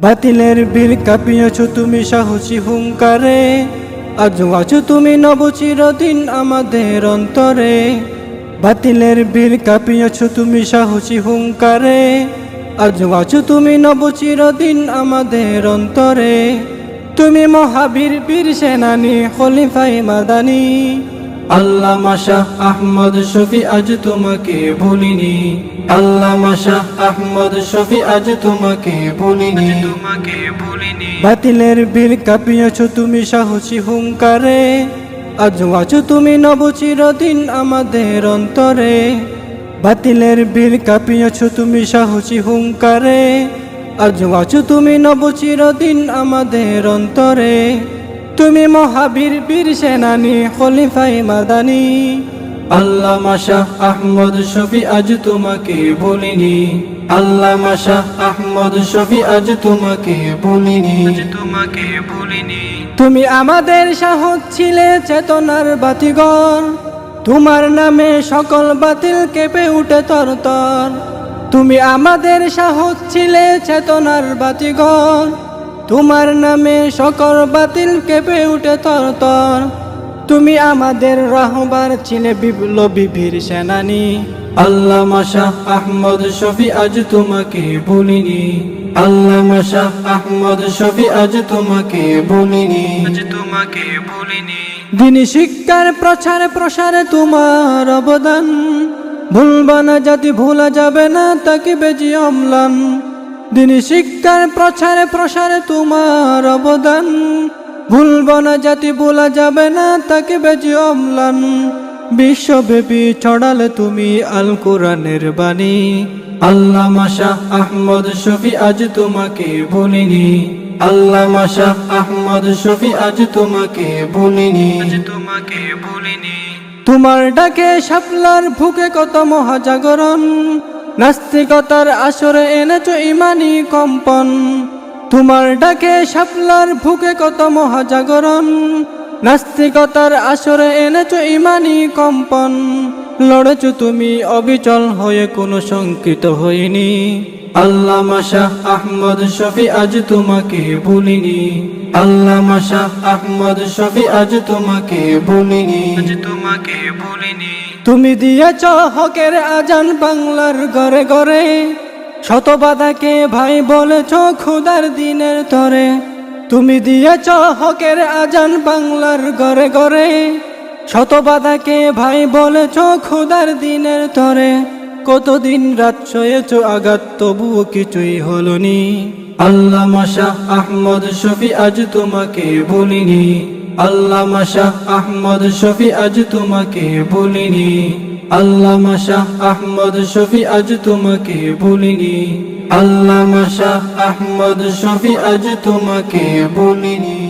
বাতিলের বীর কাঁপিয়েছ তুমি সাহসী হুঙ্কারে। আজ আছো তুমি নব চিরদিন আমাদের অন্তরে। বাতিলের বীর কাঁপিয়েছ তুমি সাহসী হুঙ্কারে। আজ আছো তুমি নব চিরদিন আমাদের অন্তরে। তুমি মহাবীর বীর সেনানী খলিফাই মাদানী। আল্লাহ মাশা আহমদ শফি আজ তোমাকে ভুলিনি। আল্লাহ মাশা আহমদ শফি আজ তোমাকে ভুলিনি। তোমাকে ভুলিনি বাতিলের বীর কাঁপিয়েছ তুমি সাহসী হুঙ্কারে। আজ আছো তুমি নব চিরদিন আমাদের অন্তরে। বাতিলের বীর কাঁপিয়েছ তুমি সাহসী হুঙ্কারে। আজ আছো তুমি নব চিরদিন আমাদের অন্তরে। তুমি মহাবীর বীর সেনানী খলিফাই মাদানী। আল্লাহ মাশা আহমদ শফি আজ তোমাকে ভুলিনি আল্লাহ মাশা আহমদ শফি আজ তোমাকে ভুলিনি তোমাকে ভুলিনি তুমি আমাদের সাহস ছিলে চেতনার বাতিগর তোমার নামে সকল বাতিল কেঁপে উঠে তর তর তুমি আমাদের সাহস ছিলে চেতনার বাতিগর তোমার নামে সকল বাতিল কেঁপে উঠে তর তর তুমি আমাদের রহবার ছিলে বিপ্লবী বীর সেনানী। আল্লাহ মাশা আহমদ শফি আজ তোমাকে ভুলিনি। আল্লাহ মাশা আহমদ শফি আজ তোমাকে ভুলিনি। আজ তোমাকে ভুলিনি। দিনী শিক্ষার প্রচার প্রসারে তোমার অবদান। ভুলবা না জাতি ভোলা যাবে না তাকে বেজি অম্লান। দিনী শিক্ষার প্রচারে প্রসারে তোমার অবদান। ভুলবা না জাতি ভোলা যাবে না তাকে বেজি অম্লান। বিশ্বব্যাপী ছড়ালে তুমি আল কোরআনের বাণী। আল্লাহ মাশা আহমদ শফি আজ তোমাকে ভুলিনি। আল্লাহ মাশা আহমদ শফি আজ তোমাকে ভুলিনি। আজ তোমাকে ভুলিনি। তোমার ডাকে শাপলার ভুকে কত মহাজাগরণ। নাস্তিকতার আসরে এনেছ ইমানি কম্পন। তোমার ডাকে শাপলার ভুকে কত মহাজাগরণ। নাস্তিকতার আসরে এনেছ ইমানি কম্পন। লড়েছ তুমি অবিচল হয়ে, কোনো শঙ্কিত হইনি। আল্লাহ মাশা আহমদ শফি আজ তোমাকে ভুলিনি। আল্লাহ মাশা আহমদ শফি আজ তোমাকে ভুলিনি। আজ তোমাকে ভুলিনি। তুমি দিয়েছ হকের আজান বাংলার ঘরে ঘরে। শত বাধাকে ভাই বলেছ খুদার দিনের তরে। তুমি দিয়েছ হকের আজান বাংলার ঘরে ঘরে। শত বাধাকে ভাই বলেছ খুদার দিনের তরে। কতদিন রাত শয়েছ আঘাত, তবুও কিছুই হলনি। আল্লাহ মাশা আহমদ শফি আজ তোমাকে ভুলিনি আল্লাহ মাশা আহমদ শফি আজ তোমাকে বলিনি। আল্লাহ মাশা আহমদ শফি আজ তোমাকে বলিনি। আল্লাহ মাশা আহমদ শফি আজ তোমাকে ভুলিনি